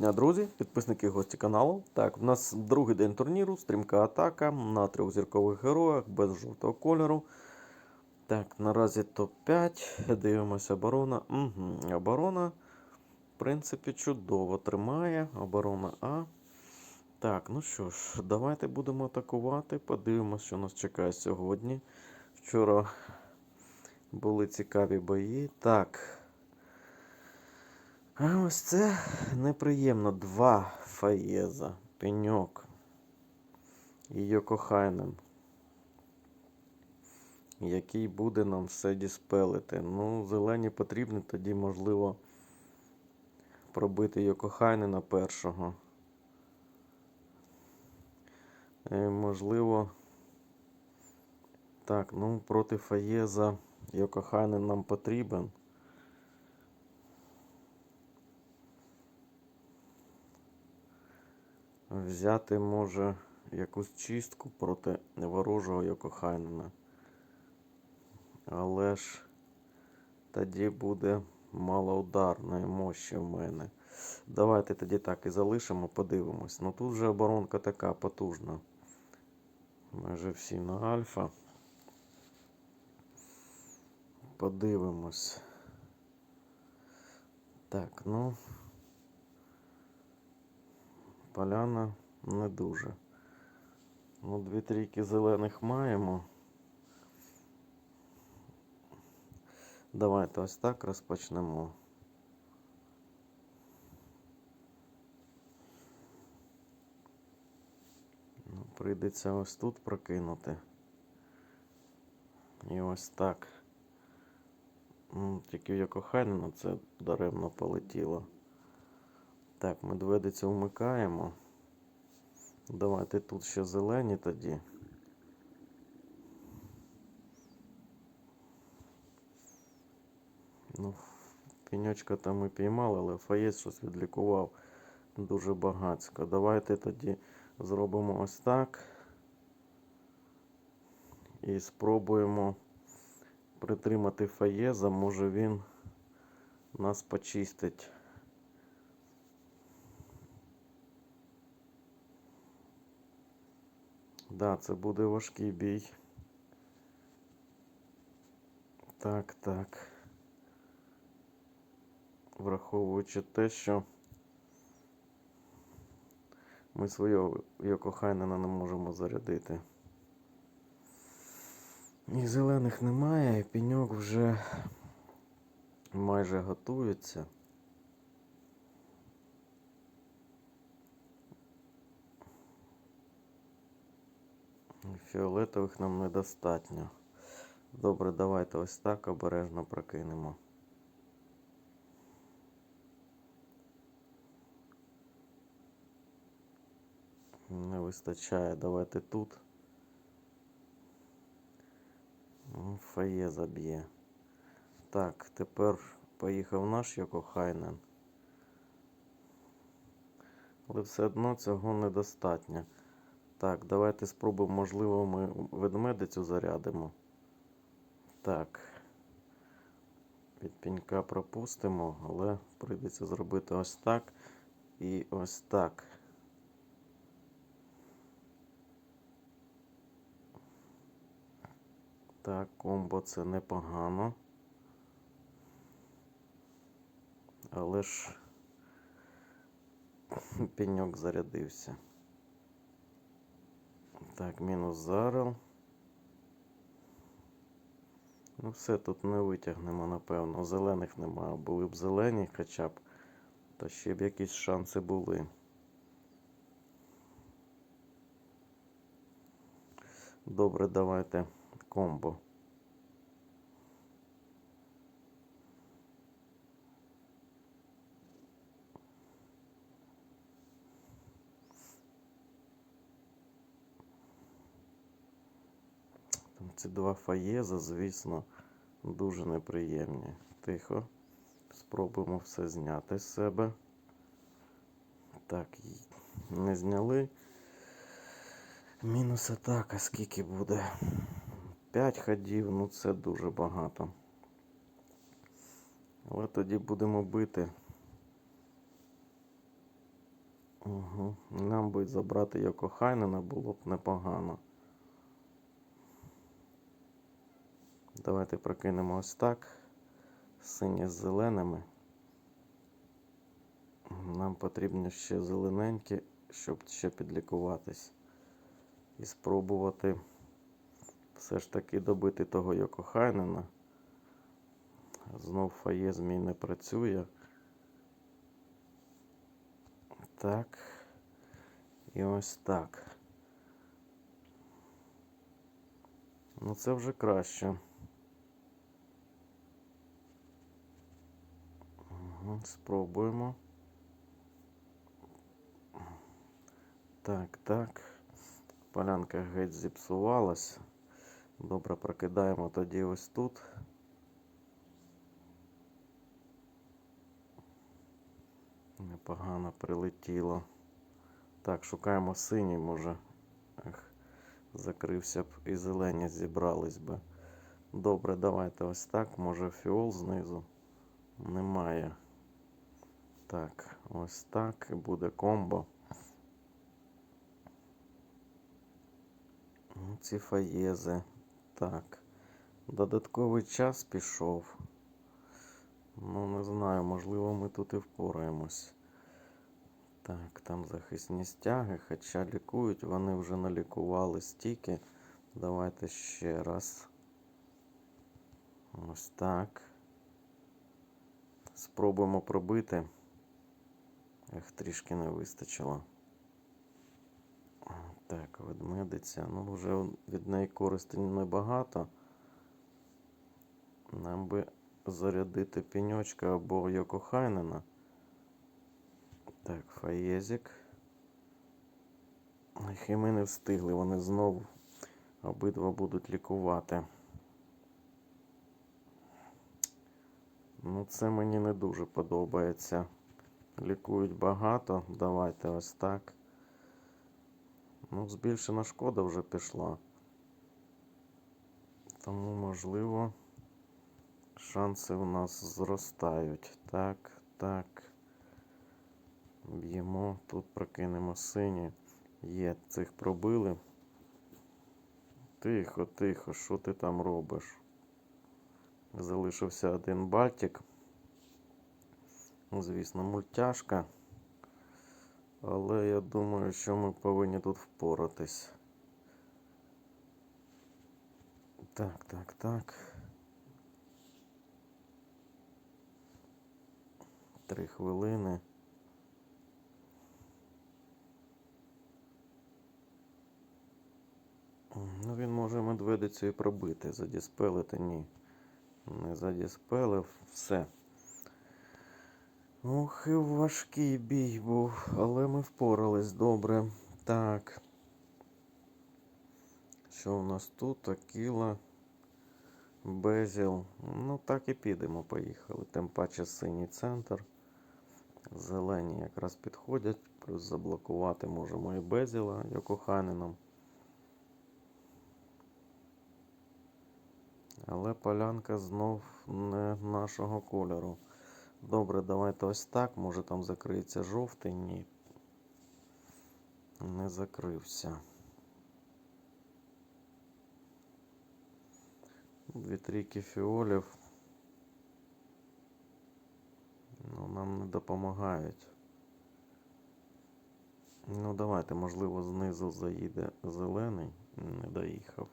дня, друзі, підписники гості каналу. Так, в нас другий день турніру, стрімка атака на трьох зіркових героях без жовтого кольору. Так, наразі топ-5. Дивимося оборона. Угу. Оборона, в принципі, чудово тримає. Оборона А. Так, ну що ж, давайте будемо атакувати. Подивимося, що нас чекає сьогодні. Вчора були цікаві бої. Так. Ось це неприємно. Два Фаєза, Пеньок і Йокохайнен. Який буде нам все діспелити. Ну, зелені потрібні, тоді, можливо, пробити Йокохайнена першого. Е, можливо. Так, ну проти Фаєза Йокохайнен нам потрібен. Взяти може якусь чистку проти ворожого Йокохайнена. Але ж тоді буде малоударної мощі в мене. Давайте тоді так і залишимо, подивимось. Ну тут вже оборонка така потужна. Майже всі на альфа. Подивимось. Так, ну. Поляна не дуже. Ну, дві трійки зелених маємо. Давайте ось так розпочнемо. Ну, прийдеться ось тут прокинути. І ось так. Ну, Тільки в Йокохайнена це даремно полетіло. Так, медведицю вмикаємо. Давайте тут ще зелені тоді. Ну, пеньочка там ми піймали, але фаєць щось відлікував дуже багацько. Давайте тоді зробимо ось так. І спробуємо притримати фаєза, може він нас почистить. Да, це буде важкий бій. Так, так. Враховуючи те, що ми свого Йокохайнена не можемо зарядити. І зелених немає, і пеньок вже майже готується. Фіолетових нам недостатньо. Добре, давайте ось так обережно прокинемо. Не вистачає, давайте тут. Ну, Фає заб'є. Так, тепер поїхав наш Йокохайнен. Але все одно цього недостатньо. Так, давайте спробуємо, можливо, ми ведмедицю зарядимо. Так. Від пінька пропустимо, але прийдеться зробити ось так і ось так. Так, комбо це непогано. Але ж пеньок зарядився. Так, мінус зарел. Ну, все тут не витягнемо, напевно. Зелених немає. Були б зелені хоча б, то ще б якісь шанси були. Добре, давайте комбо. Ці два фаєза, звісно, дуже неприємні. Тихо. Спробуємо все зняти з себе. Так, не зняли. Мінус атака, скільки буде? 5 ходів, ну це дуже багато. Але тоді будемо бити Угу. Нам би забрати Йоко Хайнена було б непогано. Давайте прокинемо ось так. Сині з зеленими. Нам потрібно ще зелененькі, щоб ще підлікуватись. І спробувати все ж таки добити того Йоко Хайнена. Знов фає змій не працює. Так. І ось так. Ну це вже краще. Спробуємо. Так, так. Полянка геть зіпсувалась. Добре, прокидаємо тоді ось тут. Непогано прилетіло. Так, шукаємо синій, може. Ех, закрився б і зелені зібрались би. Добре, давайте ось так. Може фіол знизу. Немає. Так, ось так. І буде комбо. Ну, Ці фаєзи. Так. Додатковий час пішов. Ну, не знаю, можливо, ми тут і впораємось. Так, там захисні стяги, хоча лікують, вони вже налікували стільки. Давайте ще раз. Ось так. Спробуємо пробити. Ех, трішки не вистачило. Так, ведмедиця. Ну, вже від неї користі небагато. Нам би зарядити пеньочка або Йокохайнена. Так, Фаєзік. Ех, і ми не встигли, вони знову обидва будуть лікувати. Ну, це мені не дуже подобається. Лікують багато. Давайте ось так. Ну, збільшена шкода вже пішла. Тому, можливо, шанси у нас зростають. Так, так. Б'ємо, тут прокинемо сині. Є, цих пробили. Тихо, тихо, що ти там робиш? Залишився один бальтик. Звісно, мультяшка. Але я думаю, що ми повинні тут впоратись. Так, так, так. Три хвилини. Ну, він може медведицю і пробити. Задіспелити ні. Не задіспелив. Все. Ох, і важкий бій був, але ми впорались добре. Так. Що у нас тут? Акіла, Безіл. Ну, так і підемо, поїхали. Тим паче синій центр. Зелені якраз підходять, плюс заблокувати можемо і Безіла Йокоханином. Але полянка знов не нашого кольору. Добре, давайте ось так. Може там закриється жовтий? Ні. Не закрився. Дві трійки фіолів. Ну, нам не допомагають. Ну, давайте, можливо, знизу заїде зелений. Не доїхав.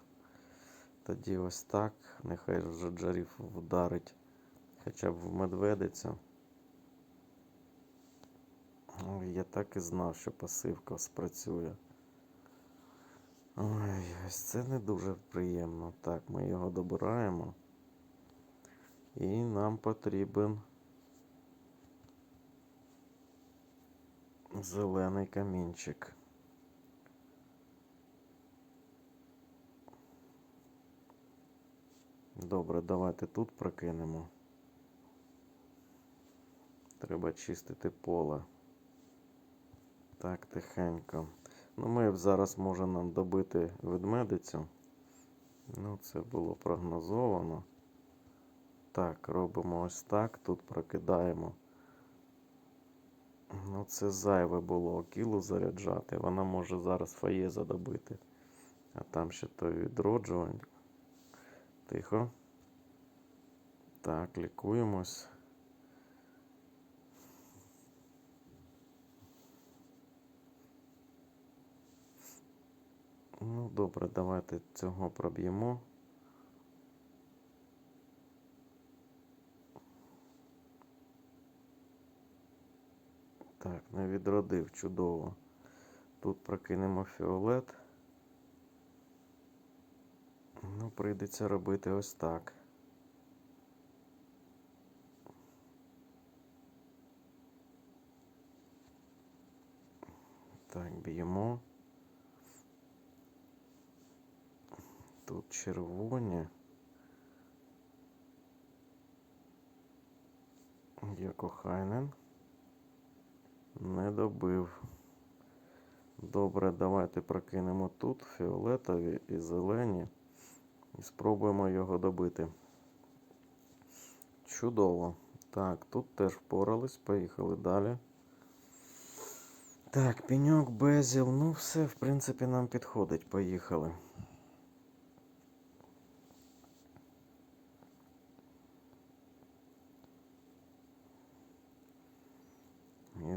Тоді ось так. Нехай вже Джарів вдарить хоча б в медведицю. Я так і знав, що пасивка спрацює. Ой, ось це не дуже приємно. Так, ми його добираємо. І нам потрібен зелений камінчик. Добре, давайте тут прокинемо. Треба чистити поле. Так, тихенько. Ну, ми зараз може нам добити ведмедицю. Ну, це було прогнозовано. Так, робимо ось так. Тут прокидаємо Ну, це зайве було кілу заряджати. Вона може зараз фаєза добити. А там ще той відроджувань. Тихо. Так, лікуємось. Ну, добре, давайте цього проб'ємо. Так, не відродив чудово. Тут прокинемо фіолет. Ну, прийдеться робити ось так. Так, б'ємо. Тут червоні. Є кохайнен. Не добив. Добре, давайте прокинемо тут фіолетові і зелені. І спробуємо його добити. Чудово. Так, тут теж впорались. Поїхали далі. Так, пеньок, безіл. Ну, все, в принципі, нам підходить. Поїхали.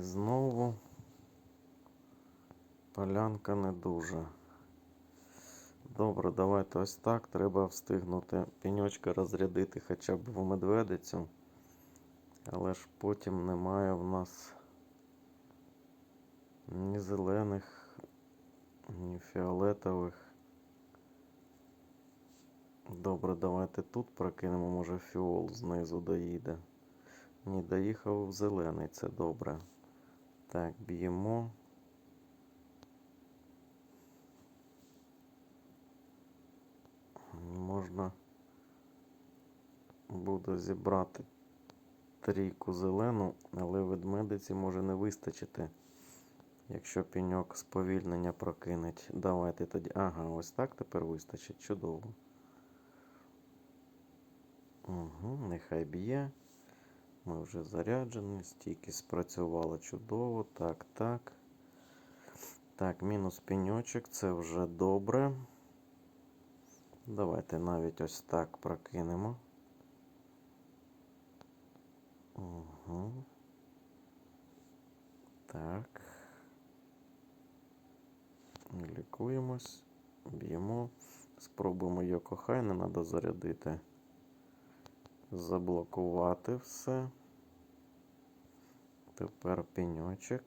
Знову полянка не дуже. Добре, давайте ось так. Треба встигнути пеньочка розрядити хоча б в медведицю. Але ж потім немає в нас ні зелених, ні фіолетових. Добре, давайте тут прокинемо, може фіол знизу доїде. Ні, доїхав в зелений, це добре. Так, б'ємо. Можна буде зібрати трійку зелену, але ведмедиці може не вистачити, якщо пеньок сповільнення прокинеть. Давайте тоді. Ага, ось так тепер вистачить. Чудово. Угу, нехай б'є. Ми вже заряджені, стійки спрацювало чудово. Так, так. Так, мінус пеньочок, це вже добре. Давайте навіть ось так прокинемо. Угу. Так. Лікуємось, б'ємо. Спробуємо Йоко Хайнена дозарядити. Заблокувати все. Тепер пеньочок.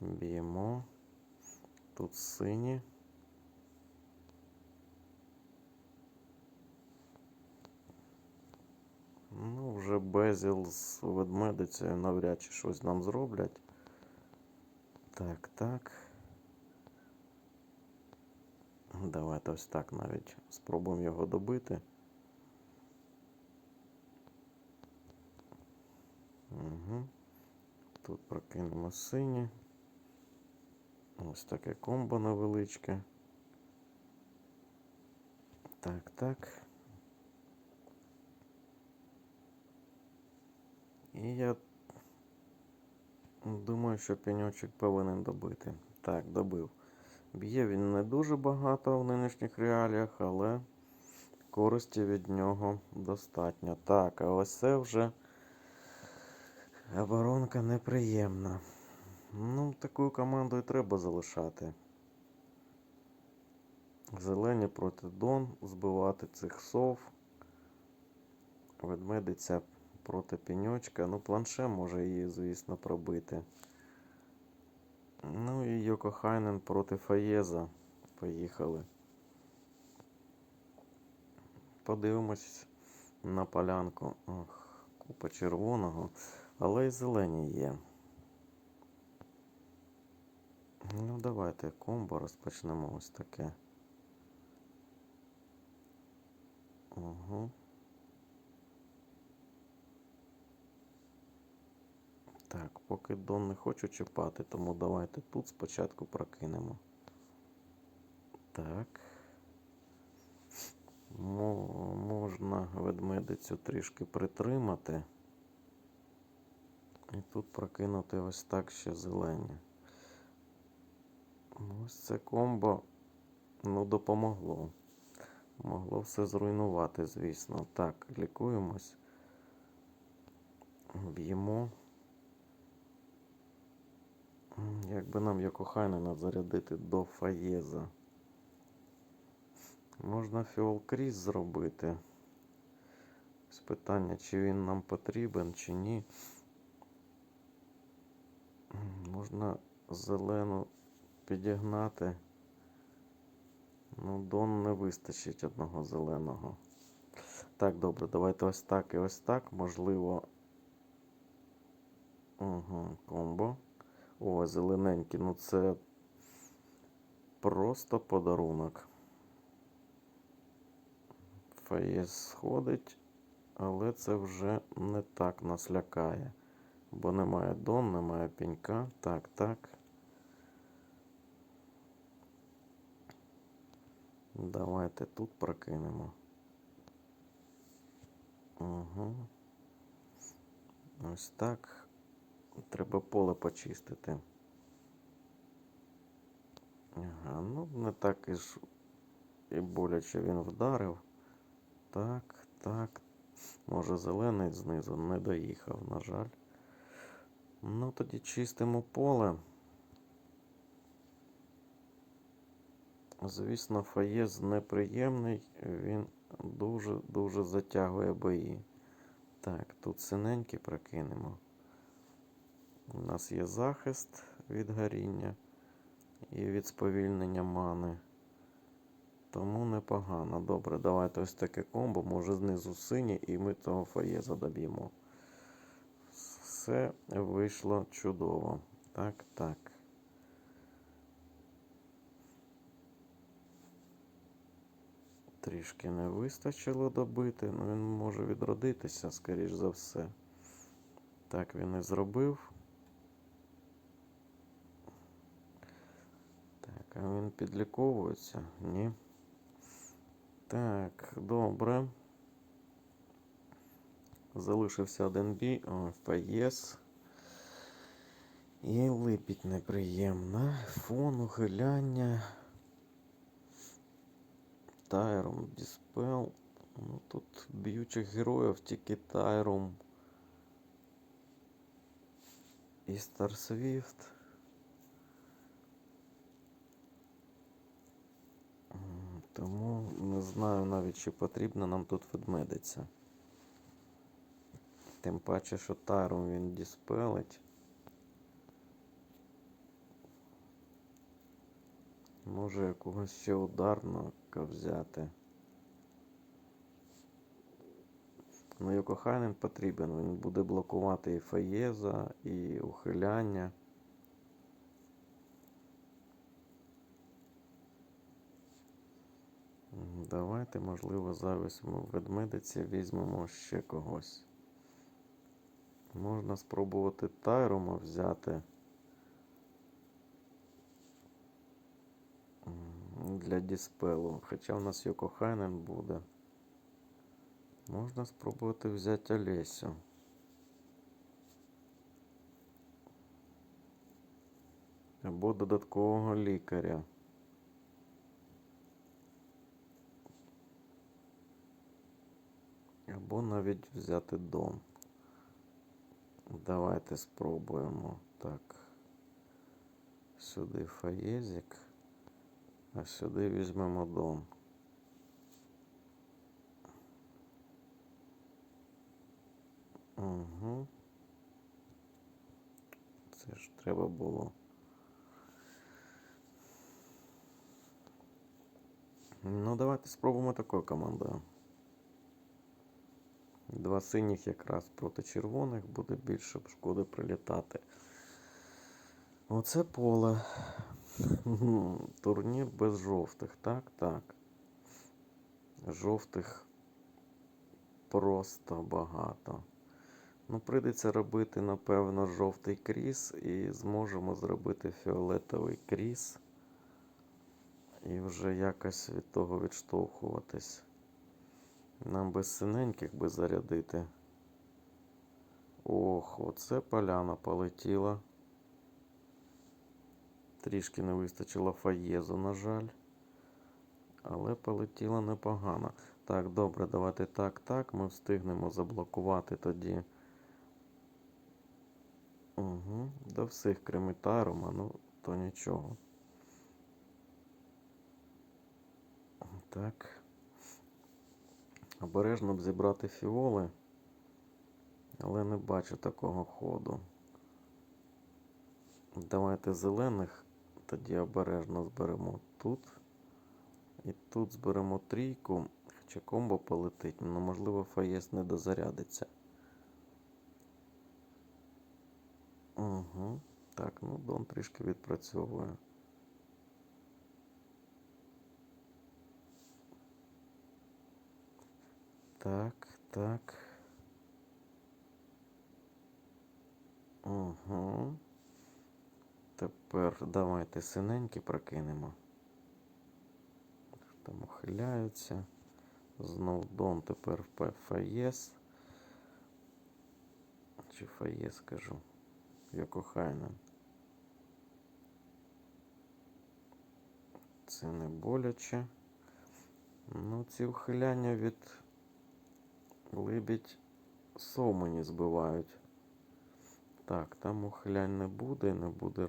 Б'ємо. Тут сині. Ну, вже безіл з ведмедицею навряд чи щось нам зроблять. Так, так. Давайте ось так навіть спробуємо його добити. Угу. Тут прокинемо сині. Ось таке комбо невеличке. Так, так. І я думаю, що пеньочок повинен добити. Так, добив. Б'є він не дуже багато в нинішніх реаліях, але користі від нього достатньо. Так, а ось це вже оборонка неприємна. Ну, таку команду і треба залишати. Зелені проти Дон, збивати цих сов. Ведмедиця проти пеньочка. Ну, планше може її, звісно, пробити. Ну і Йоко Хайнен проти Фаєза. Поїхали. Подивимось на полянку. Ох, купа червоного, але й зелені є. Ну, давайте комбо розпочнемо ось таке. Угу. Так, поки Дон не хочу чіпати, тому давайте тут спочатку прокинемо. Так. Мо- Можна ведмедицю трішки притримати. І тут прокинути ось так ще зелені. Ну, Ось це комбо ну, допомогло. Могло все зруйнувати, звісно. Так, лікуємось. Б'ємо. М, Як би нам Йокохайнена зарядити до Фаєза. Можна фіолкріс зробити. З питання, чи він нам потрібен, чи ні. Можна зелену підігнати. Ну, Дон не вистачить одного зеленого. Так, добре, давайте ось так і ось так. Можливо. Угу, комбо. О, зелененький. Ну це просто подарунок. Фаєс сходить, але це вже не так нас лякає. Бо немає дон, немає пенька. Так, так. Давайте тут прокинемо. Угу. Ось так. Треба поле почистити. Ага, ну не так і ж і боляче він вдарив. Так, так. Може зелений знизу не доїхав, на жаль. Ну тоді чистимо поле. Звісно, фаєз неприємний, він дуже-дуже затягує бої. Так, тут синенькі прокинемо. У нас є захист від горіння і від сповільнення мани. Тому непогано. Добре, давайте ось таке комбо. Може знизу синє, і ми того фаєза доб'ємо. Все вийшло чудово. Так, так. Трішки не вистачило добити, але він може відродитися, скоріш за все. Так він і зробив. Так, а він підліковується? Ні. Так, добре. Залишився один бій. О, ФАЄС. І липіть неприємно. Фон, ухиляння. Тайром, Діспел. Ну, тут б'ючих героїв, тільки Тайром. І Старсвіфт. Тому не знаю навіть, чи потрібно нам тут ведмедиця. Тим паче, що Тайром він діспелить. Може якогось ще ударного взяти. Ну, Йокохайнен потрібен. Він буде блокувати і Фаєза, і ухиляння. Давайте, можливо, завість ми в ведмедиці візьмемо ще когось. Можна спробувати Тайрома взяти. Для діспелу. Хоча в нас Йокохайнен буде. Можна спробувати взяти Олесю. Або додаткового лікаря. Або навіть взяти дом. Давайте спробуємо. Так. Сюди фаєзик. А сюди візьмемо дом. Угу. Це ж треба було. Ну, давайте спробуємо такою командою. Два синіх якраз проти червоних буде більше шкоди прилітати. Оце поле. Турнір без жовтих. Так, так. Жовтих просто багато. Ну, прийдеться робити, напевно, жовтий кріс і зможемо зробити фіолетовий кріс. І вже якось від того відштовхуватись. Нам без синеньких би зарядити. Ох, оце поляна полетіла. Трішки не вистачило фаєзу, на жаль. Але полетіла непогано. Так, добре, давайте так, так. Ми встигнемо заблокувати тоді. Угу. До всіх кремітарума, ну, то нічого. Так. Обережно б зібрати фіоли, але не бачу такого ходу. Давайте зелених тоді обережно зберемо тут. І тут зберемо трійку, хоча комбо полетить, ну можливо фаєс не дозарядиться. Угу. Так, ну Дон трішки відпрацьовує. Так, так. Угу. Тепер давайте синенькі прокинемо. Там ухиляються. Знов Дон тепер в Фаєс. Чи Фаєс кажу. Йокохайнен. Це не боляче. Ну, ці ухиляння від либідь мені збивають. Так, там ухилянь не буде, не буде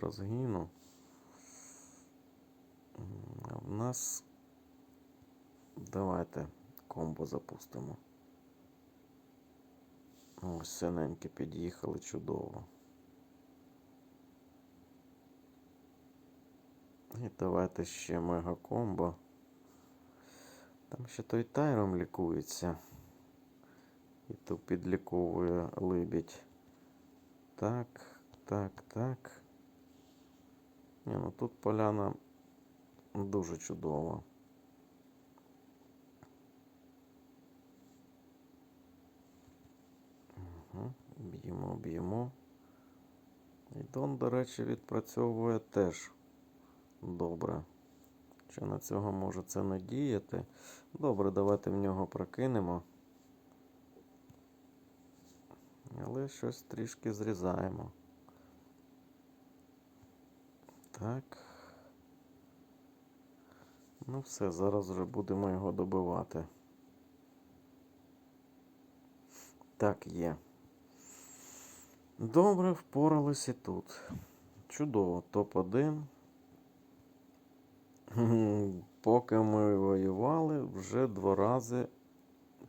А в нас давайте комбо запустимо. Ось синенькі під'їхали чудово. І давайте ще мега комбо. Там ще той тайром лікується. І то підліковує либідь. Так, так, так. Ні, ну тут поляна дуже чудова. Угу. Б'ємо, б'ємо. І Дон, до речі, відпрацьовує теж добре. Чи на цього може це не діяти? Добре, давайте в нього прокинемо. Але щось трішки зрізаємо. Так. Ну все, зараз вже будемо його добивати. Так, є. Добре, впоралися і тут. Чудово, топ-1. Поки ми воювали, вже два рази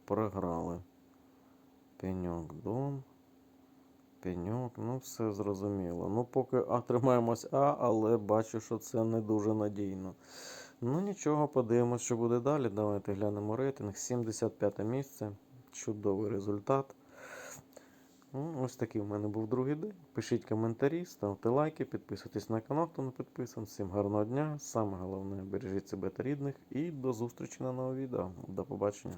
програли. Пеньок Дон. Пеньок, ну все зрозуміло. Ну, поки а, тримаємось А, але бачу, що це не дуже надійно. Ну нічого, подивимось, що буде далі. Давайте глянемо рейтинг. 75 місце. Чудовий результат. Ну, ось такий в мене був другий день. Пишіть коментарі, ставте лайки, підписуйтесь на канал, хто не підписаний. Всім гарного дня. Саме головне, бережіть себе та рідних. І до зустрічі на новому відео. До побачення.